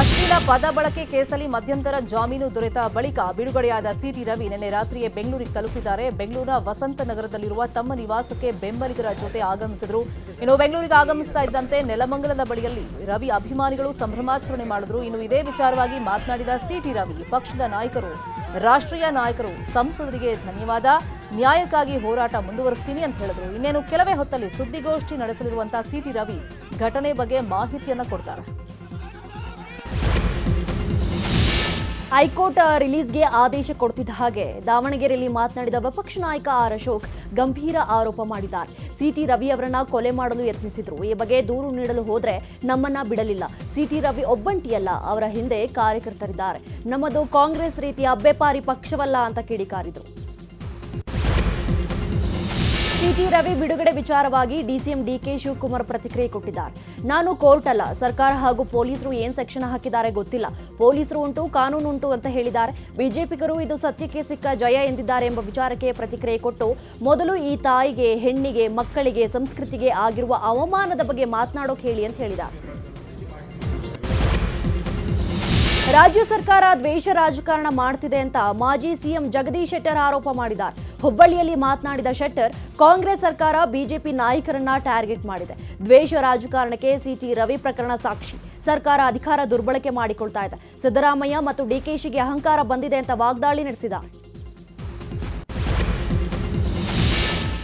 ಅಶ್ಲೀಲ ಪದ ಬಳಕೆ ಕೇಸಲ್ಲಿ ಮಧ್ಯಂತರ ಜಾಮೀನು ದೊರೆತ ಬಳಿಕ ಬಿಡುಗಡೆಯಾದ ಸಿಟಿ ರವಿ ನಿನ್ನೆ ರಾತ್ರಿಯೇ ಬೆಂಗಳೂರಿಗೆ ತಲುಪಿದ್ದಾರೆ. ಬೆಂಗಳೂರಿನ ವಸಂತ ನಗರದಲ್ಲಿರುವ ತಮ್ಮ ನಿವಾಸಕ್ಕೆ ಬೆಂಬಲಿಗರ ಜೊತೆ ಆಗಮಿಸಿದರು. ಇನ್ನು ಬೆಂಗಳೂರಿಗೆ ಆಗಮಿಸ್ತಾ ಇದ್ದಂತೆ ನೆಲಮಂಗಲದ ಬಳಿಯಲ್ಲಿ ರವಿ ಅಭಿಮಾನಿಗಳು ಸಂಭ್ರಮಾಚರಣೆ ಮಾಡಿದ್ರು. ಇನ್ನು ಇದೇ ವಿಚಾರವಾಗಿ ಮಾತನಾಡಿದ ಸಿಟಿ ರವಿ, ಪಕ್ಷದ ನಾಯಕರು, ರಾಷ್ಟ್ರೀಯ ನಾಯಕರು, ಸಂಸದರಿಗೆ ಧನ್ಯವಾದ. ನ್ಯಾಯಕ್ಕಾಗಿ ಹೋರಾಟ ಮುಂದುವರಿಸ್ತೀನಿ ಅಂತ ಹೇಳಿದ್ರು. ಇನ್ನೇನು, ಕೆಲವೇ ಹೊತ್ತಲ್ಲಿ ಸುದ್ದಿಗೋಷ್ಠಿ ನಡೆಸಲಿರುವಂತಹ ಸಿಟಿ ರವಿ ಘಟನೆ ಬಗ್ಗೆ ಮಾಹಿತಿಯನ್ನ ಕೊಡ್ತಾರೆ. ಹೈಕೋರ್ಟ್ ರಿಲೀಸ್ಗೆ ಆದೇಶ ಕೊಡ್ತಿದ್ದ ಹಾಗೆ ದಾವಣಗೆರೆಯಲ್ಲಿ ಮಾತನಾಡಿದ ವಿಪಕ್ಷ ನಾಯಕ ಆರ್ ಅಶೋಕ್ ಗಂಭೀರ ಆರೋಪ ಮಾಡಿದ್ದಾರೆ. ಸಿಟಿ ರವಿ ಅವರನ್ನ ಕೊಲೆ ಮಾಡಲು ಯತ್ನಿಸಿದ್ರು. ಈ ಬಗ್ಗೆ ದೂರು ನೀಡಲು ಹೋದ್ರೆ ನಮ್ಮನ್ನ ಬಿಡಲಿಲ್ಲ. ಸಿಟಿ ರವಿ ಒಬ್ಬಂಟಿಯಲ್ಲ, ಅವರ ಹಿಂದೆ ಕಾರ್ಯಕರ್ತರಿದ್ದಾರೆ. ನಮ್ಮದು ಕಾಂಗ್ರೆಸ್ ರೀತಿಯ ಅಬ್ಬೆಪಾರಿ ಪಕ್ಷವಲ್ಲ ಅಂತ ಕಿಡಿಕಾರಿದ್ರು. ಸಿಟಿ ರವಿ ಬಿಡುಗಡೆ ವಿಚಾರವಾಗಿ ಡಿಸಿಎಂ ಡಿಕೆ ಶಿವಕುಮಾರ್ ಪ್ರತಿಕ್ರಿಯೆ ಕೊಟ್ಟಿದ್ದಾರೆ. ನಾನು ಕೋರ್ಟ್ ಅಲ್ಲ, ಸರ್ಕಾರ ಹಾಗೂ ಪೊಲೀಸರು ಏನ್ ಸೆಕ್ಷನ್ ಹಾಕಿದ್ದಾರೆ ಗೊತ್ತಿಲ್ಲ. ಪೊಲೀಸರು ಉಂಟು, ಕಾನೂನು ಉಂಟು ಅಂತ ಹೇಳಿದ್ದಾರೆ. ಬಿಜೆಪಿಗರು ಇದು ಸತ್ಯಕ್ಕೆ ಸಿಕ್ಕ ಜಯ ಎಂದಿದ್ದಾರೆ ಎಂಬ ವಿಚಾರಕ್ಕೆ ಪ್ರತಿಕ್ರಿಯೆ ಕೊಟ್ಟು, ಮೊದಲು ಈ ತಾಯಿಗೆ, ಹೆಣ್ಣಿಗೆ, ಮಕ್ಕಳಿಗೆ, ಸಂಸ್ಕೃತಿಗೆ ಆಗಿರುವ ಅವಮಾನದ ಬಗ್ಗೆ ಮಾತನಾಡೋಕೆ ಹೇಳಿ ಅಂತ ಹೇಳಿದ್ದಾರೆ. ರಾಜ್ಯ ಸರ್ಕಾರ ದ್ವೇಷ ರಾಜಕಾರಣ ಮಾಡ್ತಿದೆ ಅಂತ ಮಾಜಿ ಸಿಎಂ ಜಗದೀಶ್ ಶೆಟ್ಟರ್ ಆರೋಪ ಮಾಡಿದ್ದಾರೆ. ಹುಬ್ಬಳ್ಳಿಯಲ್ಲಿ ಮಾತನಾಡಿದ ಶೆಟ್ಟರ್, ಕಾಂಗ್ರೆಸ್ ಸರ್ಕಾರ ಬಿಜೆಪಿ ನಾಯಕರನ್ನ ಟಾರ್ಗೆಟ್ ಮಾಡಿದೆ. ದ್ವೇಷ ರಾಜಕಾರಣಕ್ಕೆ ಸಿಟಿ ರವಿ ಪ್ರಕರಣ ಸಾಕ್ಷಿ. ಸರ್ಕಾರ ಅಧಿಕಾರ ದುರ್ಬಳಕೆ ಮಾಡಿಕೊಳ್ತಾ ಇದೆ. ಸಿದ್ದರಾಮಯ್ಯ ಮತ್ತು ಡಿಕೆಶಿಗೆ ಅಹಂಕಾರ ಬಂದಿದೆ ಅಂತ ವಾಗ್ದಾಳಿ ನಡೆಸಿದ್ದಾರೆ.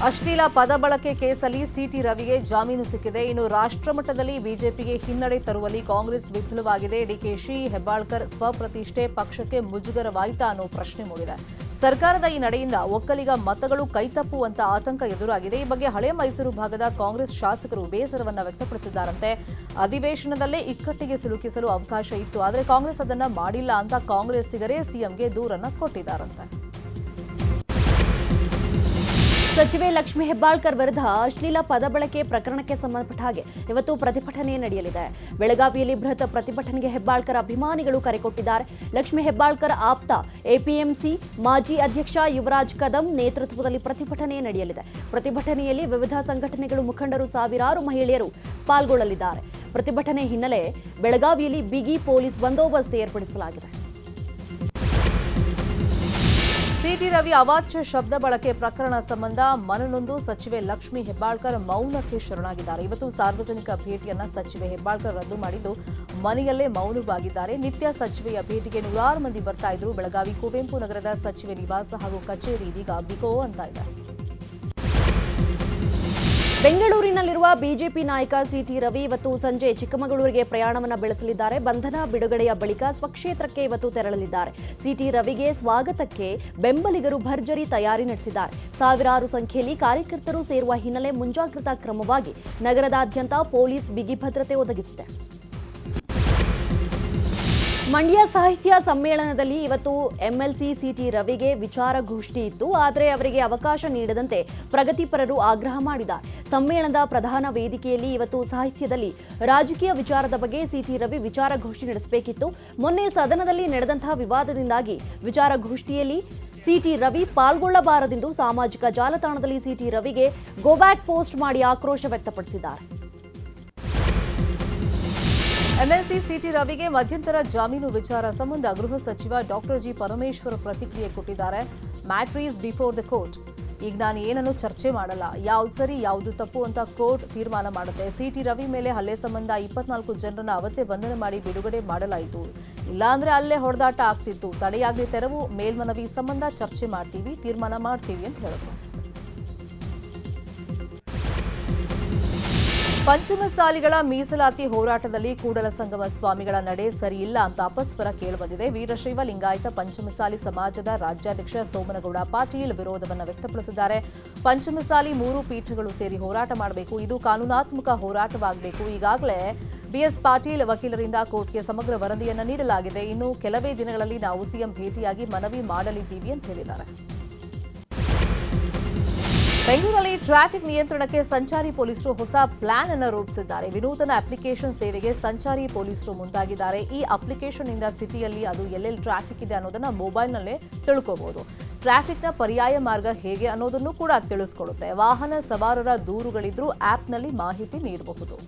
ಅಶ್ಲೀಲ ಪದ ಬಳಕೆ ಕೇಸಲ್ಲಿ ಸಿಟಿ ರವಿಗೆ ಜಾಮೀನು ಸಿಕ್ಕಿದೆ. ಇನ್ನು ರಾಷ್ಟ್ರಮಟ್ಟದಲ್ಲಿ ಬಿಜೆಪಿಗೆ ಹಿನ್ನಡೆ ತರುವಲ್ಲಿ ಕಾಂಗ್ರೆಸ್ ವಿಫಲವಾಗಿದೆ. ಡಿಕೆಶಿ ಹೆಬ್ಬಾಳ್ಕರ್ ಸ್ವಪ್ರತಿಷ್ಠೆ ಪಕ್ಷಕ್ಕೆ ಮುಜುಗರವಾಯಿತಾ ಅನ್ನೋ ಪ್ರಶ್ನೆ ಮೂಡಿದೆ. ಸರ್ಕಾರದ ಈ ನಡೆಯಿಂದ ಒಕ್ಕಲಿಗ ಮತಗಳು ಕೈತಪ್ಪುವಂತ ಆತಂಕ ಎದುರಾಗಿದೆ. ಈ ಬಗ್ಗೆ ಹಳೆ ಮೈಸೂರು ಭಾಗದ ಕಾಂಗ್ರೆಸ್ ಶಾಸಕರು ಬೇಸರವನ್ನ ವ್ಯಕ್ತಪಡಿಸಿದ್ದಾರಂತೆ. ಅಧಿವೇಶನದಲ್ಲೇ ಇಕ್ಕಟ್ಟಿಗೆ ಸಿಲುಕಿಸಲು ಅವಕಾಶ ಇತ್ತು. ಆದರೆ ಕಾಂಗ್ರೆಸ್ ಅದನ್ನ ಮಾಡಿಲ್ಲ ಅಂತ ಕಾಂಗ್ರೆಸ್ಸಿಗರೇ ಸಿಎಂಗೆ ದೂರನ್ನು ಕೊಟ್ಟಿದ್ದಾರಂತೆ. ಸಚಿವೆ ಲಕ್ಷ್ಮಿ ಹೆಬ್ಬಾಳ್ಕರ್ ವಿರುದ್ಧ ಅಶ್ಲೀಲ ಪದ ಬಳಕೆ ಪ್ರಕರಣಕ್ಕೆ ಸಂಬಂಧಪಟ್ಟ ಹಾಗೆ ಇವತ್ತು ಪ್ರತಿಭಟನೆ ನಡೆಯಲಿದೆ. ಬೆಳಗಾವಿಯಲ್ಲಿ ಬೃಹತ್ ಪ್ರತಿಭಟನೆಗೆ ಹೆಬ್ಬಾಳ್ಕರ್ ಅಭಿಮಾನಿಗಳು ಕರೆ ಕೊಟ್ಟಿದ್ದಾರೆ. ಲಕ್ಷ್ಮಿ ಹೆಬ್ಬಾಳ್ಕರ್ ಆಪ್ತ, ಎಪಿಎಂಸಿ ಮಾಜಿ ಅಧ್ಯಕ್ಷ ಯುವರಾಜ್ ಕದಂ ನೇತೃತ್ವದಲ್ಲಿ ಪ್ರತಿಭಟನೆ ನಡೆಯಲಿದೆ. ಪ್ರತಿಭಟನೆಯಲ್ಲಿ ವಿವಿಧ ಸಂಘಟನೆಗಳು ಮುಖಂಡರು ಸಾವಿರಾರು ಮಹಿಳೆಯರು ಪಾಲ್ಗೊಳ್ಳಲಿದ್ದಾರೆ. ಪ್ರತಿಭಟನೆ ಹಿನ್ನೆಲೆ ಬೆಳಗಾವಿಯಲ್ಲಿ ಬಿಗಿ ಪೊಲೀಸ್ ಬಂದೋಬಸ್ತ್ ಏರ್ಪಡಿಸಲಾಗಿದೆ. ಸಿಟಿ ರವಿ ಅವಾಚ್ಯ ಶಬ್ದ ಬಳಕೆ ಪ್ರಕರಣ ಸಂಬಂಧ ಮನನೊಂದು ಸಚಿವೆ ಲಕ್ಷ್ಮಿ ಹೆಬ್ಬಾಳ್ಕರ್ ಮೌನಕ್ಕೆ ಶರಣಾಗಿದ್ದಾರೆ. ಇವತ್ತು ಸಾರ್ವಜನಿಕ ಭೇಟಿಯನ್ನ ಸಚಿವೆ ಹೆಬ್ಬಾಳ್ಕರ್ ರದ್ದು ಮಾಡಿದ್ದು, ಮನೆಯಲ್ಲೇ ಮೌನವಾಗಿದ್ದಾರೆ. ನಿತ್ಯ ಸಚಿವೆಯ ಭೇಟಿಗೆ ನೂರಾರು ಮಂದಿ ಬರ್ತಾ ಇದ್ರು. ಬೆಳಗಾವಿ ಕುವೆಂಪು ನಗರದ ಸಚಿವೆ ನಿವಾಸ ಹಾಗೂ ಕಚೇರಿ ಇದೀಗ ಬಿಕೋ ಅಂತ ಇದೆ. ಬೆಂಗಳೂರಿನಲ್ಲಿರುವ ಬಿಜೆಪಿ ನಾಯಕ ಸಿಟಿ ರವಿ ಇವತ್ತು ಸಂಜೆ ಚಿಕ್ಕಮಗಳೂರಿಗೆ ಪ್ರಯಾಣವನ್ನು ಬೆಳೆಸಲಿದ್ದಾರೆ. ಬಂಧನ ಬಿಡುಗಡೆಯ ಬಳಿಕ ಸ್ವಕ್ಷೇತ್ರಕ್ಕೆ ಇವತ್ತು ತೆರಳಲಿದ್ದಾರೆ. ಸಿಟಿ ರವಿಗೆ ಸ್ವಾಗತಕ್ಕೆ ಬೆಂಬಲಿಗರು ಭರ್ಜರಿ ತಯಾರಿ ನಡೆಸಿದ್ದಾರೆ. ಸಾವಿರಾರು ಸಂಖ್ಯೆಯಲ್ಲಿ ಕಾರ್ಯಕರ್ತರು ಸೇರುವ ಹಿನ್ನೆಲೆ ಮುಂಜಾಗ್ರತಾ ಕ್ರಮವಾಗಿ ನಗರದಾದ್ಯಂತ ಪೊಲೀಸ್ ಬಿಗಿ ಭದ್ರತೆ ಒದಗಿಸಿದೆ. ಮಂಡ್ಯ ಸಾಹಿತ್ಯ ಸಮ್ಮೇಳನದಲ್ಲಿ ಇವತ್ತು ಎಂಎಲ್ಸಿ ಸಿಟಿ ರವಿಗೆ ವಿಚಾರಗೋಷ್ಠಿ ಇತ್ತು. ಆದರೆ ಅವರಿಗೆ ಅವಕಾಶ ನೀಡದಂತೆ ಪ್ರಗತಿಪರರು ಆಗ್ರಹ ಮಾಡಿದ ಸಮ್ಮೇಳನದ ಪ್ರಧಾನ ವೇದಿಕೆಯಲ್ಲಿ ಇವತ್ತು ಸಾಹಿತ್ಯದಲ್ಲಿ ರಾಜಕೀಯ ವಿಚಾರದ ಬಗ್ಗೆ ಸಿಟಿ ರವಿ ವಿಚಾರಗೋಷ್ಠಿ ನಡೆಸಬೇಕಿತ್ತು. ಮೊನ್ನೆ ಸದನದಲ್ಲಿ ನಡೆದಂತಹ ವಿವಾದದಿಂದಾಗಿ ವಿಚಾರಗೋಷ್ಠಿಯಲ್ಲಿ ಸಿಟಿ ರವಿ ಪಾಲ್ಗೊಳ್ಳಬಾರದೆಂದು ಸಾಮಾಜಿಕ ಜಾಲತಾಣದಲ್ಲಿ ಸಿಟಿ ರವಿಗೆ ಗೋಬ್ಯಾಕ್ ಪೋಸ್ಟ್ ಮಾಡಿ ಆಕ್ರೋಶ ವ್ಯಕ್ತಪಡಿಸಿದ್ದಾರೆ. ಎಂಎಲ್ಸಿ ಸಿಟಿ ರವಿಗೆ ಮಧ್ಯಂತರ ಜಾಮೀನು ವಿಚಾರ ಸಂಬಂಧ ಗೃಹ ಸಚಿವ ಡಾಕ್ಟರ್ ಜಿ ಪರಮೇಶ್ವರ್ ಪ್ರತಿಕ್ರಿಯೆ ಕೊಟ್ಟಿದ್ದಾರೆ. Matters before the court. ಈಗ ನಾನು ಏನನ್ನು ಚರ್ಚೆ ಮಾಡಲ್ಲ. ಯಾವ್ದು ಸರಿ, ಯಾವುದು ತಪ್ಪು ಅಂತ ಕೋರ್ಟ್ ತೀರ್ಮಾನ ಮಾಡುತ್ತೆ. ಸಿಟಿ ರವಿ ಮೇಲೆ ಹಲ್ಲೆ ಸಂಬಂಧ ಇಪ್ಪತ್ನಾಲ್ಕು ಜನರನ್ನು ಅವತ್ತೇ ಬಂಧನ ಮಾಡಿ ಬಿಡುಗಡೆ ಮಾಡಲಾಯಿತು. ಇಲ್ಲಾಂದ್ರೆ ಅಲ್ಲೇ ಹೊಡೆದಾಟ ಆಗ್ತಿತ್ತು. ತಡೆಯಾಗಲಿ ತೆರವು, ಮೇಲ್ಮನವಿ ಸಂಬಂಧ ಚರ್ಚೆ ಮಾಡ್ತೀವಿ, ತೀರ್ಮಾನ ಮಾಡ್ತೀವಿ ಅಂತ ಹೇಳಿದ್ರು. ಪಂಚಮಸಾಲಿಗಳ ಮೀಸಲಾತಿ ಹೋರಾಟದಲ್ಲಿ ಕೂಡಲ ಸಂಗಮ ಸ್ವಾಮಿಗಳ ನಡೆ ಸರಿಯಿಲ್ಲ ಅಂತ ಅಪಸ್ವರ ಕೇಳಿಬಂದಿದೆ. ವೀರಶೈವ ಲಿಂಗಾಯತ ಪಂಚಮಸಾಲಿ ಸಮಾಜದ ರಾಜ್ಯಾಧ್ಯಕ್ಷ ಸೋಮನಗೌಡ ಪಾಟೀಲ್ ವಿರೋಧವನ್ನು ವ್ಯಕ್ತಪಡಿಸಿದ್ದಾರೆ. ಪಂಚಮಸಾಲಿ ಮೂರು ಪೀಠಗಳು ಸೇರಿ ಹೋರಾಟ ಮಾಡಬೇಕು. ಇದು ಕಾನೂನಾತ್ಮಕ ಹೋರಾಟವಾಗಬೇಕು. ಈಗಾಗಲೇ ಬಿಎಸ್ ಪಾಟೀಲ್ ವಕೀಲರಿಂದ ಕೋರ್ಟ್ಗೆ ಸಮಗ್ರ ವರದಿಯನ್ನು ನೀಡಲಾಗಿದೆ. ಇನ್ನು ಕೆಲವೇ ದಿನಗಳಲ್ಲಿ ನಾವು ಸಿಎಂ ಭೇಟಿಯಾಗಿ ಮನವಿ ಮಾಡಲಿದ್ದೀವಿ ಅಂತ ಹೇಳಿದ್ದಾರೆ. ಬೆಂಗಳೂರಲ್ಲಿ ಟ್ರಾಫಿಕ್ ನಿಯಂತ್ರಣಕ್ಕೆ ಸಂಚಾರಿ ಪೊಲೀಸರು ಹೊಸ ಪ್ಲಾನ್ ಅನ್ನು ರೂಪಿಸಿದ್ದಾರೆ. ವಿನೂತನ ಅಪ್ಲಿಕೇಶನ್ ಸೇವೆಗೆ ಸಂಚಾರಿ ಪೊಲೀಸರು ಮುಂದಾಗಿದ್ದಾರೆ. ಈ ಅಪ್ಲಿಕೇಶನ್ ಇಂದ ಸಿಟಿಯಲ್ಲಿ ಅದು ಎಲ್ಲೆಲ್ಲಿ ಟ್ರಾಫಿಕ್ ಇದೆ ಅನ್ನೋದನ್ನ ಮೊಬೈಲ್ನಲ್ಲೇ ತಿಳ್ಕೋಬಹುದು ಟ್ರಾಫಿಕ್ನ ಪರ್ಯಾಯ ಮಾರ್ಗ ಹೇಗೆ ಅನ್ನೋದನ್ನು ಕೂಡ ತಿಳಿಸ್ಕೊಡುತ್ತೆ. ವಾಹನ ಸವಾರರ ದೂರುಗಳಿದ್ರೂ ಆಪ್ನಲ್ಲಿ ಮಾಹಿತಿ ನೀಡಬಹುದು.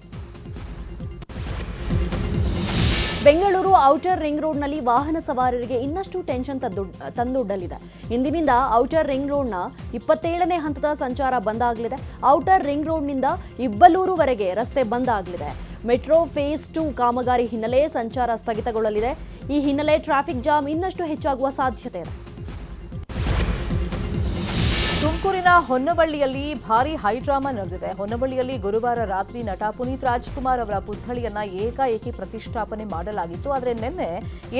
ಬೆಂಗಳೂರು ಔಟರ್ ರಿಂಗ್ ರೋಡ್ನಲ್ಲಿ ವಾಹನ ಸವಾರರಿಗೆ ಇನ್ನಷ್ಟು ಟೆನ್ಷನ್ ತಂದು ತಂದೊಡ್ಡಲಿದೆ. ಇಂದಿನಿಂದ ಔಟರ್ ರಿಂಗ್ ರೋಡ್ನ ಇಪ್ಪತ್ತೇಳನೇ ಹಂತದ ಸಂಚಾರ ಬಂದ್ ಆಗಲಿದೆ. ಔಟರ್ ರಿಂಗ್ ರೋಡ್ನಿಂದ ಇಬ್ಬಲೂರುವರೆಗೆ ರಸ್ತೆ ಬಂದ್ ಆಗಲಿದೆ. ಮೆಟ್ರೋ ಫೇಸ್ ಟು ಕಾಮಗಾರಿ ಹಿನ್ನೆಲೆ ಸಂಚಾರ ಸ್ಥಗಿತಗೊಳ್ಳಲಿದೆ. ಈ ಹಿನ್ನೆಲೆ ಟ್ರಾಫಿಕ್ ಜಾಮ್ ಇನ್ನಷ್ಟು ಹೆಚ್ಚಾಗುವ ಸಾಧ್ಯತೆ ಇದೆ. ತುಮಕೂರಿನ ಹೊನ್ನವಳ್ಳಿಯಲ್ಲಿ ಭಾರಿ ಹೈಡ್ರಾಮಾ ನಡೆದಿದೆ. ಹೊನ್ನವಳ್ಳಿಯಲ್ಲಿ ಗುರುವಾರ ರಾತ್ರಿ ನಟ ಪುನೀತ್ ರಾಜ್ಕುಮಾರ್ ಅವರ ಪುತ್ಥಳಿಯನ್ನ ಏಕಾಏಕಿ ಪ್ರತಿಷ್ಠಾಪನೆ ಮಾಡಲಾಗಿತ್ತು. ಆದರೆ ನಿನ್ನೆ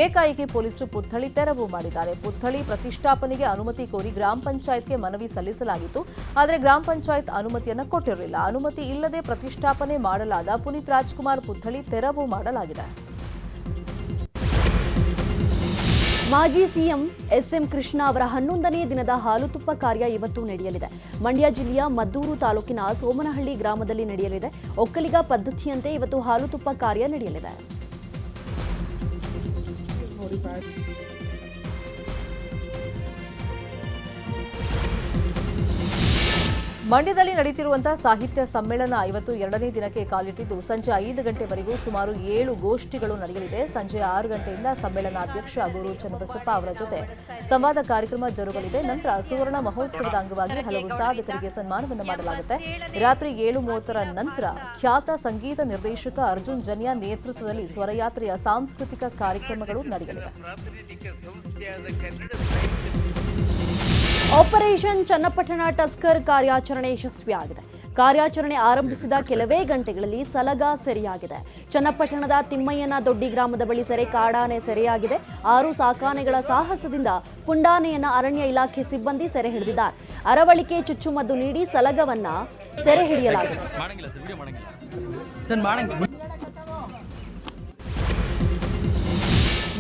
ಏಕಾಏಕಿ ಪೊಲೀಸರು ಪುತ್ಥಳಿ ತೆರವು ಮಾಡಿದ್ದಾರೆ. ಪುತ್ಥಳಿ ಪ್ರತಿಷ್ಠಾಪನೆಗೆ ಅನುಮತಿ ಕೋರಿ ಗ್ರಾಮ ಪಂಚಾಯತ್ಗೆ ಮನವಿ ಸಲ್ಲಿಸಲಾಗಿತ್ತು. ಆದರೆ ಗ್ರಾಮ ಪಂಚಾಯತ್ ಅನುಮತಿಯನ್ನ ಕೊಟ್ಟಿರಲಿಲ್ಲ. ಅನುಮತಿ ಇಲ್ಲದೆ ಪ್ರತಿಷ್ಠಾಪನೆ ಮಾಡಲಾದ ಪುನೀತ್ ರಾಜ್ಕುಮಾರ್ ಪುತ್ಥಳಿ ತೆರವು ಮಾಡಲಾಗಿದೆ. ಮಾಜಿ ಸಿಎಂ ಎಸ್ಎಂ ಕೃಷ್ಣ ಅವರ ಹನ್ನೊಂದನೇ ದಿನದ ಹಾಲು ತುಪ್ಪ ಕಾರ್ಯ ಇವತ್ತು ನಡೆಯಲಿದೆ. ಮಂಡ್ಯ ಜಿಲ್ಲೆಯ ಮದ್ದೂರು ತಾಲೂಕಿನ ಸೋಮನಹಳ್ಳಿ ಗ್ರಾಮದಲ್ಲಿ ನಡೆಯಲಿದೆ. ಒಕ್ಕಲಿಗ ಪದ್ಧತಿಯಂತೆ ಇವತ್ತು ಹಾಲು ತುಪ್ಪ ಕಾರ್ಯ ನಡೆಯಲಿದೆ. ಮಂಡ್ಯದಲ್ಲಿ ನಡೆಯುತ್ತಿರುವಂತಹ ಸಾಹಿತ್ಯ ಸಮ್ಮೇಳನ ಇವತ್ತು ಎರಡನೇ ದಿನಕ್ಕೆ ಕಾಲಿಟ್ಟಿದ್ದು ಸಂಜೆ ಐದು ಗಂಟೆವರೆಗೂ ಸುಮಾರು ಏಳು ಗೋಷ್ಠಿಗಳು ನಡೆಯಲಿದೆ. ಸಂಜೆ ಆರು ಗಂಟೆಯಿಂದ ಸಮ್ಮೇಳನ ಅಧ್ಯಕ್ಷ ಗುರು ಚನ್ನಬಸಪ್ಪ ಅವರ ಜೊತೆ ಸಂವಾದ ಕಾರ್ಯಕ್ರಮ ಜರುಗಲಿದೆ. ನಂತರ ಸುವರ್ಣ ಮಹೋತ್ಸವದ ಅಂಗವಾಗಿ ಹಲವು ಸಾಧಕರಿಗೆ ಸನ್ಮಾನವನ್ನು ಮಾಡಲಾಗುತ್ತೆ. ರಾತ್ರಿ ಏಳು ಮೂವತ್ತರ ನಂತರ ಖ್ಯಾತ ಸಂಗೀತ ನಿರ್ದೇಶಕ ಅರ್ಜುನ್ ಜನ್ಯ ನೇತೃತ್ವದಲ್ಲಿ ಸ್ವರಯಾತ್ರೆಯ ಸಾಂಸ್ಕೃತಿಕ ಕಾರ್ಯಕ್ರಮಗಳು ನಡೆಯಲಿವೆ. ಆಪರೇಷನ್ ಚನ್ನಪಟ್ಟಣ ಟಸ್ಕರ್ ಕಾರ್ಯಾಚರಣೆ ಯಶಸ್ವಿಯಾಗಿದೆ. ಕಾರ್ಯಾಚರಣೆ ಆರಂಭಿಸಿದ ಕೆಲವೇ ಗಂಟೆಗಳಲ್ಲಿ ಸಲಗ ಸೆರೆಯಾಗಿದೆ. ಚನ್ನಪಟ್ಟಣದ ತಿಮ್ಮಯ್ಯನ ದೊಡ್ಡಿ ಗ್ರಾಮದ ಬಳಿ ಸೆರೆ ಕಾಡಾನೆ ಸೆರೆಯಾಗಿದೆ. ಆರು ಸಾಕಾನೆಗಳ ಸಾಹಸದಿಂದ ಪುಂಡಾನೆಯನ್ನ ಅರಣ್ಯ ಇಲಾಖೆ ಸಿಬ್ಬಂದಿ ಸೆರೆ ಹಿಡಿದಿದ್ದಾರೆ. ಅರವಳಿಕೆ ಚುಚ್ಚುಮದ್ದು ನೀಡಿ ಸಲಗವನ್ನ ಸೆರೆ ಹಿಡಿಯಲಾಗಿದೆ.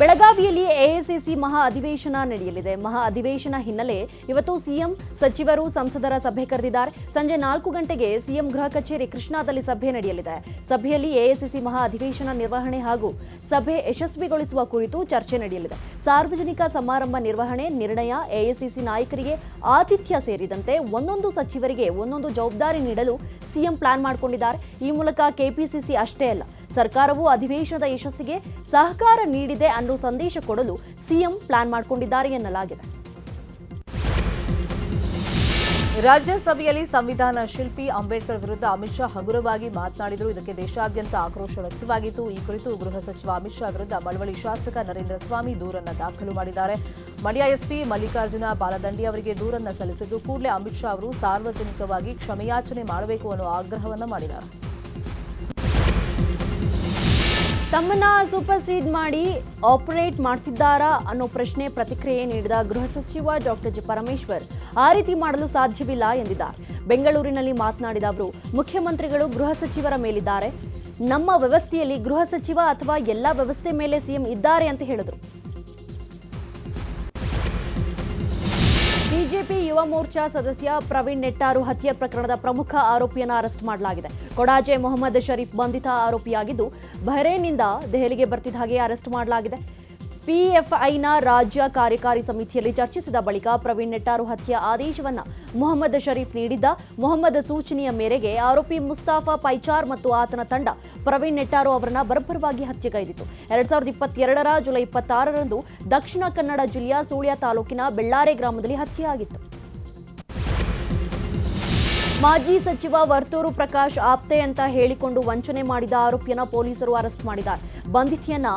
ಬೆಳಗಾವಿಯಲ್ಲಿ ಎಐಸಿಸಿ ಮಹಾ ಅಧಿವೇಶನ ನಡೆಯಲಿದೆ. ಮಹಾ ಅಧಿವೇಶನ ಹಿನ್ನೆಲೆ ಇವತ್ತು ಸಿಎಂ ಸಚಿವರು ಸಂಸದರ ಸಭೆ ಕರೆದಿದ್ದಾರೆ. ಸಂಜೆ ನಾಲ್ಕು ಗಂಟೆಗೆ ಸಿಎಂ ಗೃಹ ಕಚೇರಿ ಕೃಷ್ಣಾದಲ್ಲಿ ಸಭೆ ನಡೆಯಲಿದೆ. ಸಭೆಯಲ್ಲಿ ಎಐಸಿಸಿ ಮಹಾ ಅಧಿವೇಶನ ನಿರ್ವಹಣೆ ಹಾಗೂ ಸಭೆ ಯಶಸ್ವಿಗೊಳಿಸುವ ಕುರಿತು ಚರ್ಚೆ ನಡೆಯಲಿದೆ. ಸಾರ್ವಜನಿಕ ಸಮಾರಂಭ ನಿರ್ವಹಣೆ, ನಿರ್ಣಯ, ಎಐಸಿಸಿ ನಾಯಕರಿಗೆ ಆತಿಥ್ಯ ಸೇರಿದಂತೆ ಒಂದೊಂದು ಸಚಿವರಿಗೆ ಒಂದೊಂದು ಜವಾಬ್ದಾರಿ ನೀಡಲು ಸಿಎಂ ಪ್ಲಾನ್ ಮಾಡಿಕೊಂಡಿದ್ದಾರೆ. ಈ ಮೂಲಕ ಕೆಪಿಸಿಸಿ ಅಷ್ಟೇ ಅಲ್ಲ ಸರ್ಕಾರವು ಅಧಿವೇಶನದ ಯಶಸ್ಸಿಗೆ ಸಹಕಾರ ನೀಡಿದೆ ಅನ್ನೋ ಸಂದೇಶ ಕೊಡಲು ಸಿಎಂ ಪ್ಲಾನ್ ಮಾಡಿಕೊಂಡಿದ್ದಾರೆ ಎನ್ನಲಾಗಿದೆ. ರಾಜ್ಯಸಭೆಯಲ್ಲಿ ಸಂವಿಧಾನ ಶಿಲ್ಪಿ ಅಂಬೇಡ್ಕರ್ ವಿರುದ್ಧ ಅಮಿತ್ ಶಾ ಹಗುರವಾಗಿ ಮಾತನಾಡಿದರು. ಇದಕ್ಕೆ ದೇಶಾದ್ಯಂತ ಆಕ್ರೋಶ ವ್ಯಕ್ತವಾಗಿತ್ತು. ಈ ಕುರಿತು ಗೃಹ ಸಚಿವ ಅಮಿತ್ ಶಾ ವಿರುದ್ಧ ಮಳವಳ್ಳಿ ಶಾಸಕ ನರೇಂದ್ರ ಸ್ವಾಮಿ ದೂರನ್ನು ದಾಖಲು ಮಾಡಿದ್ದಾರೆ. ಮಂಡ್ಯ ಎಸ್ಪಿ ಮಲ್ಲಿಕಾರ್ಜುನ ಬಾಲದಂಡಿ ಅವರಿಗೆ ದೂರನ್ನು ಸಲ್ಲಿಸಿದ್ದು, ಕೂಡಲೇ ಅಮಿತ್ ಶಾ ಅವರು ಸಾರ್ವಜನಿಕವಾಗಿ ಕ್ಷಮೆಯಾಚನೆ ಮಾಡಬೇಕು ಅನ್ನೋ ಆಗ್ರಹವನ್ನು ಮಾಡಿದ್ದಾರೆ. ತಮ್ಮನ್ನ ಸೂಪರ್ ಸೀಡ್ ಮಾಡಿ ಆಪರೇಟ್ ಮಾಡ್ತಿದ್ದಾರಾ ಅನ್ನೋ ಪ್ರಶ್ನೆ ಪ್ರತಿಕ್ರಿಯೆ ನೀಡಿದ ಗೃಹ ಸಚಿವ ಡಾಕ್ಟರ್ ಜಿ ಪರಮೇಶ್ವರ್. ಆ ರೀತಿ ಮಾಡಲು ಸಾಧ್ಯವಿಲ್ಲ ಎಂದಿದ್ದಾರೆ. ಬೆಂಗಳೂರಿನಲ್ಲಿ ಮಾತನಾಡಿದ ಅವರು, ಮುಖ್ಯಮಂತ್ರಿಗಳು ಗೃಹ ಸಚಿವರ ಮೇಲಿದ್ದಾರೆ. ನಮ್ಮ ವ್ಯವಸ್ಥೆಯಲ್ಲಿ ಗೃಹ ಸಚಿವ ಅಥವಾ ಎಲ್ಲ ವ್ಯವಸ್ಥೆ ಮೇಲೆ ಸಿಎಂ ಇದ್ದಾರೆ ಅಂತ ಹೇಳಿದರು. ಬಿಜೆಪಿ ಯುವ ಮೋರ್ಚಾ ಸದಸ್ಯ ಪ್ರವೀಣ್ ನೆಟ್ಟಾರು ಹತ್ಯೆ ಪ್ರಕರಣದ ಪ್ರಮುಖ ಆರೋಪಿಯನ್ನು ಅರೆಸ್ಟ್ ಮಾಡಲಾಗಿದೆ. ಕೊಡಾಜೆ ಮೊಹಮ್ಮದ್ ಶರೀಫ್ ಬಂಧಿತ ಆರೋಪಿಯಾಗಿದ್ದು, ಬಹರೇನ್ನಿಂದ ದೆಹಲಿಗೆ ಬರ್ತಿದ್ದ ಹಾಗೆ ಅರೆಸ್ಟ್ ಮಾಡಲಾಗಿದೆ. ಪಿಎಫ್ಐನ ರಾಜ್ಯ ಕಾರ್ಯಕಾರಿ ಸಮಿತಿಯಲ್ಲಿ ಚರ್ಚಿಸಿದ ಬಳಿಕ ಪ್ರವೀಣ್ ನೆಟ್ಟಾರು ಹತ್ಯೆ ಆದೇಶವನ್ನು ಮೊಹಮ್ಮದ್ ಶರೀಫ್ ನೀಡಿದ್ದ. ಮೊಹಮ್ಮದ್ ಸೂಚನೆಯ ಮೇರೆಗೆ ಆರೋಪಿ ಮುಸ್ತಾಫಾ ಪೈಚಾರ್ ಮತ್ತು ಆತನ ತಂಡ ಪ್ರವೀಣ್ ನೆಟ್ಟಾರು ಅವರನ್ನು ಬರ್ಬರವಾಗಿ ಹತ್ಯೆಗೈದಿತು ಎರಡ್ ಸಾವಿರದ ಇಪ್ಪತ್ತೆರಡರ ಜುಲೈ ಇಪ್ಪತ್ತಾರರಂದು ದಕ್ಷಿಣ ಕನ್ನಡ ಜಿಲ್ಲೆಯ ಸೂಳ್ಯ ತಾಲೂಕಿನ ಬೆಳ್ಳಾರೆ ಗ್ರಾಮದಲ್ಲಿ ಹತ್ಯೆಯಾಗಿತ್ತು. ಮಾಜಿ ಸಚಿವ ವರ್ತೂರು ಪ್ರಕಾಶ್ ಆಪ್ತೆ ಅಂತ ಹೇಳಿಕೊಂಡು ವಂಚನೆ ಮಾಡಿದ ಆರೋಪಿಯನ್ನ ಪೊಲೀಸರು ಅರೆಸ್ಟ್ ಮಾಡಿದ್ದಾರೆ. ಬಂಧಿತಿಯನ್ನ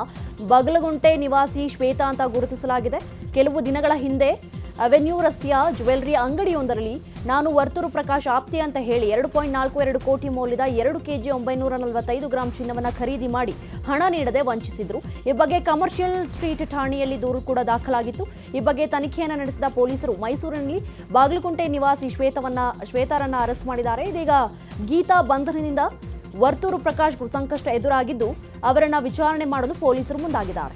ಬಗಲಗುಂಟೆ ನಿವಾಸಿ ಶ್ವೇತಾ ಅಂತ ಗುರುತಿಸಲಾಗಿದೆ. ಕೆಲವು ದಿನಗಳ ಹಿಂದೆ ಅವೆನ್ಯೂ ರಸ್ತೆಯ ಜ್ಯುವೆಲರಿ ಅಂಗಡಿಯೊಂದರಲ್ಲಿ ನಾನು ವರ್ತೂರು ಪ್ರಕಾಶ್ ಆಪ್ತೆ ಅಂತ ಹೇಳಿ ಎರಡು ಪಾಯಿಂಟ್ ನಾಲ್ಕು ಎರಡು ಕೋಟಿ ಮೌಲ್ಯದ ಎರಡು ಕೆಜಿ ಒಂಬೈನೂರ ನಲವತ್ತೈದು ಗ್ರಾಂ ಚಿನ್ನವನ್ನು ಖರೀದಿ ಮಾಡಿ ಹಣ ನೀಡದೆ ವಂಚಿಸಿದ್ರು. ಈ ಬಗ್ಗೆ ಕಮರ್ಷಿಯಲ್ ಸ್ಟ್ರೀಟ್ ಠಾಣೆಯಲ್ಲಿ ದೂರು ಕೂಡ ದಾಖಲಾಗಿತ್ತು. ಈ ಬಗ್ಗೆ ತನಿಖೆಯನ್ನು ನಡೆಸಿದ ಪೊಲೀಸರು ಮೈಸೂರಿನಲ್ಲಿ ಬಾಗಲಕುಂಟೆ ನಿವಾಸಿ ಶ್ವೇತವನ್ನ ಶ್ವೇತಾರನ್ನ ಅರೆಸ್ಟ್ ಮಾಡಿದ್ದಾರೆ. ಇದೀಗ ಗೀತಾ ಬಂಧನದಿಂದ ವರ್ತೂರು ಪ್ರಕಾಶ್ ಸಂಕಷ್ಟ ಎದುರಾಗಿದ್ದು, ಅವರನ್ನ ವಿಚಾರಣೆ ಮಾಡಲು ಪೊಲೀಸರು ಮುಂದಾಗಿದ್ದಾರೆ.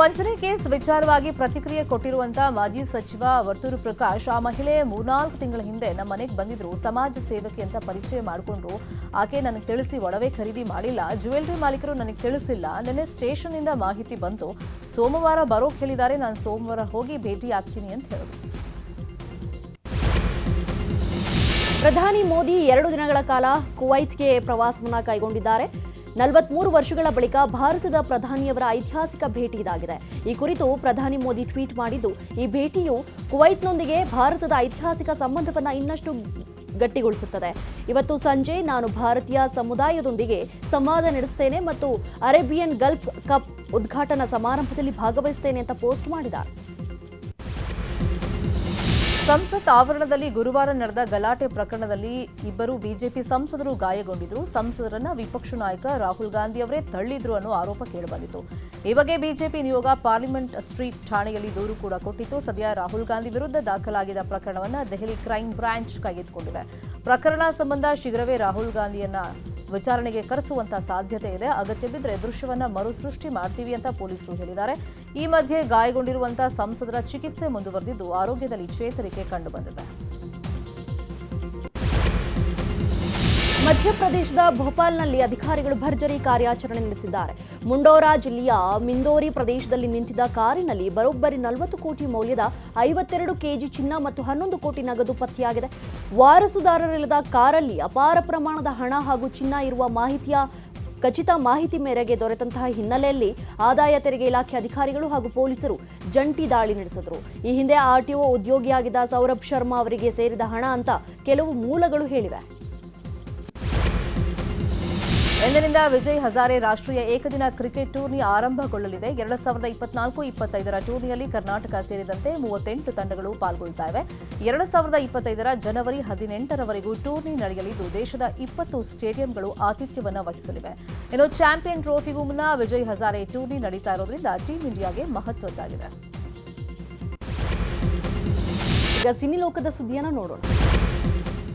ವಂಚನೆ ಕೇಸ್ ವಿಚಾರವಾಗಿ ಪ್ರತಿಕ್ರಿಯೆ ಕೊಟ್ಟಿರುವಂತಹ ಮಾಜಿ ಸಚಿವ ವರ್ತೂರು ಪ್ರಕಾಶ್, ಆ ಮಹಿಳೆ ಮೂರ್ನಾಲ್ಕು ತಿಂಗಳ ಹಿಂದೆ ನಮ್ಮ ಮನೆಗೆ ಬಂದಿದ್ರು, ಸಮಾಜ ಸೇವಕಿ ಅಂತ ಪರಿಚಯ ಮಾಡಿಕೊಂಡ್ರು. ಆಕೆ ನನಗೆ ತಿಳಿಸಿ ಒಡವೆ ಖರೀದಿ ಮಾಡಿಲ್ಲ ಜ್ಯುವೆಲ್ರಿ ಮಾಲೀಕರು ನನಗೆ ತಿಳಿಸಿಲ್ಲ. ನಿನ್ನೆ ಸ್ಟೇಷನ್ ಇಂದ ಮಾಹಿತಿ ಬಂತು. ಸೋಮವಾರ ಬರೋಕ್ ಹೇಳಿದ್ದಾರೆ, ನಾನು ಸೋಮವಾರ ಹೋಗಿ ಭೇಟಿ ಆಗ್ತೀನಿ ಅಂತ ಹೇಳಿದ್ರು. ಪ್ರಧಾನಿ ಮೋದಿ ಎರಡು ದಿನಗಳ ಕಾಲ ಕುವೈತ್ಗೆ ಪ್ರವಾಸವನ್ನ ಕೈಗೊಂಡಿದ್ದಾರೆ. ನಲವತ್ಮೂರು ವರ್ಷಗಳ ಬಳಿಕ ಭಾರತದ ಪ್ರಧಾನಿಯವರ ಐತಿಹಾಸಿಕ ಭೇಟಿ ಇದಾಗಿದೆ. ಈ ಕುರಿತು ಪ್ರಧಾನಿ ಮೋದಿ ಟ್ವೀಟ್ ಮಾಡಿದ್ದು, ಈ ಭೇಟಿಯು ಕುವೈತ್ನೊಂದಿಗೆ ಭಾರತದ ಐತಿಹಾಸಿಕ ಸಂಬಂಧವನ್ನು ಇನ್ನಷ್ಟು ಗಟ್ಟಿಗೊಳಿಸುತ್ತದೆ. ಇವತ್ತು ಸಂಜೆ ನಾನು ಭಾರತೀಯ ಸಮುದಾಯದೊಂದಿಗೆ ಸಂವಾದ ನಡೆಸುತ್ತೇನೆ ಮತ್ತು ಅರೇಬಿಯನ್ ಗಲ್ಫ್ ಕಪ್ ಉದ್ಘಾಟನಾ ಸಮಾರಂಭದಲ್ಲಿ ಭಾಗವಹಿಸುತ್ತೇನೆ ಅಂತ ಪೋಸ್ಟ್ ಮಾಡಿದ್ದಾರೆ. ಸಂಸತ್ ಆವರಣದಲ್ಲಿ ಗುರುವಾರ ನಡೆದ ಗಲಾಟೆ ಪ್ರಕರಣದಲ್ಲಿ ಇಬ್ಬರು ಬಿಜೆಪಿ ಸಂಸದರು ಗಾಯಗೊಂಡಿದ್ದರು ಸಂಸದರನ್ನ ವಿಪಕ್ಷ ನಾಯಕ ರಾಹುಲ್ ಗಾಂಧಿ ಅವರೇ ತಳ್ಳಿದ್ರು ಅನ್ನೋ ಆರೋಪ ಕೇಳಿಬಂದಿತು ಈ ಬಗ್ಗೆ ಬಿಜೆಪಿ ನಿಯೋಗ ಪಾರ್ಲಿಮೆಂಟ್ ಸ್ಟ್ರೀಟ್ ಠಾಣೆಯಲ್ಲಿ ದೂರು ಕೂಡ ಕೊಟ್ಟಿತ್ತು. ಸದ್ಯ ರಾಹುಲ್ ಗಾಂಧಿ ವಿರುದ್ಧ ದಾಖಲಾಗಿದ್ದ ಪ್ರಕರಣವನ್ನು ದೆಹಲಿ ಕ್ರೈಂ ಬ್ರಾಂಚ್ ಕೈಗೆತ್ತಿಕೊಂಡಿದೆ. ಪ್ರಕರಣ ಸಂಬಂಧ ಶೀಘ್ರವೇ ರಾಹುಲ್ ಗಾಂಧಿಯನ್ನ ವಿಚಾರಣೆಗೆ ಕರೆಸುವಂತಹ ಸಾಧ್ಯತೆ ಇದೆ. ಅಗತ್ಯ ಬಿದ್ದರೆ ದೃಶ್ಯವನ್ನ ಮರುಸೃಷ್ಟಿ ಮಾಡ್ತೀವಿ ಅಂತ ಪೊಲೀಸರು ಹೇಳಿದ್ದಾರೆ. ಈ ಮಧ್ಯೆ ಗಾಯಗೊಂಡಿರುವಂತಹ ಸಂಸದರ ಚಿಕಿತ್ಸೆ ಮುಂದುವರೆದಿದ್ದು ಆರೋಗ್ಯದಲ್ಲಿ ಚೇತರಿಕೆ ಕಂಡುಬಂದಿದೆ ಮಧ್ಯಪ್ರದೇಶದ ಭೋಪಾಲ್ನಲ್ಲಿ ಅಧಿಕಾರಿಗಳು ಭರ್ಜರಿ ಕಾರ್ಯಾಚರಣೆ ನಡೆಸಿದ್ದಾರೆ. ಮುಂಡೋರಾ ಜಿಲ್ಲೆಯ ಮಿಂದೋರಿ ಪ್ರದೇಶದಲ್ಲಿ ನಿಂತಿದ್ದ ಕಾರಿನಲ್ಲಿ ಬರೋಬ್ಬರಿ ನಲವತ್ತು ಕೋಟಿ ಮೌಲ್ಯದ ಐವತ್ತೆರಡು ಕೆಜಿ ಚಿನ್ನ ಮತ್ತು ಹನ್ನೊಂದು ಕೋಟಿ ನಗದು ಪತ್ತೆಯಾಗಿದೆ. ವಾರಸುದಾರರಿಲ್ಲದ ಕಾರಲ್ಲಿ ಅಪಾರ ಪ್ರಮಾಣದ ಹಣ ಹಾಗೂ ಚಿನ್ನ ಇರುವ ಮಾಹಿತಿಯ ಖಚಿತ ಮಾಹಿತಿ ಮೇರೆಗೆ ದೊರೆತಂತಹ ಹಿನ್ನೆಲೆಯಲ್ಲಿ ಆದಾಯ ತೆರಿಗೆ ಇಲಾಖೆ ಅಧಿಕಾರಿಗಳು ಹಾಗೂ ಪೊಲೀಸರು ಜಂಟಿ ದಾಳಿ ನಡೆಸಿದರು. ಈ ಹಿಂದೆ ಆರ್ಟಿಒ ಉದ್ಯೋಗಿಯಾಗಿದ್ದ ಸೌರಭ್ ಶರ್ಮಾ ಅವರಿಗೆ ಸೇರಿದ ಹಣ ಅಂತ ಕೆಲವು ಮೂಲಗಳು ಹೇಳಿವೆ. ಇಂದಿನಿಂದ ವಿಜಯ್ ಹಜಾರೆ ರಾಷ್ಟ್ರೀಯ ಏಕದಿನ ಕ್ರಿಕೆಟ್ ಟೂರ್ನಿ ಆರಂಭಗೊಳ್ಳಲಿದೆ. ಎರಡು ಸಾವಿರದ ಇಪ್ಪತ್ನಾಲ್ಕು ಇಪ್ಪತ್ತೈದರ ಟೂರ್ನಿಯಲ್ಲಿ ಕರ್ನಾಟಕ ಸೇರಿದಂತೆ ಮೂವತ್ತೆಂಟು ತಂಡಗಳು ಪಾಲ್ಗೊಳ್ತಾ ಇವೆ. ಎರಡು ಸಾವಿರದ ಇಪ್ಪತ್ತೈದರ ಜನವರಿ ಹದಿನೆಂಟರವರೆಗೂ ಟೂರ್ನಿ ನಡೆಯಲಿದ್ದು, ದೇಶದ ಇಪ್ಪತ್ತು ಸ್ಟೇಡಿಯಂಗಳು ಆತಿಥ್ಯವನ್ನು ವಹಿಸಲಿವೆ. ಇನ್ನು ಚಾಂಪಿಯನ್ ಟ್ರೋಫಿಗೂ ಮುನ್ನ ವಿಜಯ್ ಹಜಾರೆ ಟೂರ್ನಿ ನಡೀತಾ ಇರೋದ್ರಿಂದ ಟೀಂ ಇಂಡಿಯಾಗೆ ಮಹತ್ವದ್ದಾಗಿದೆ. ಈಗ ಸಿನಿ ಲೋಕದ ಸುದ್ದಿಯನ್ನು ನೋಡೋಣ.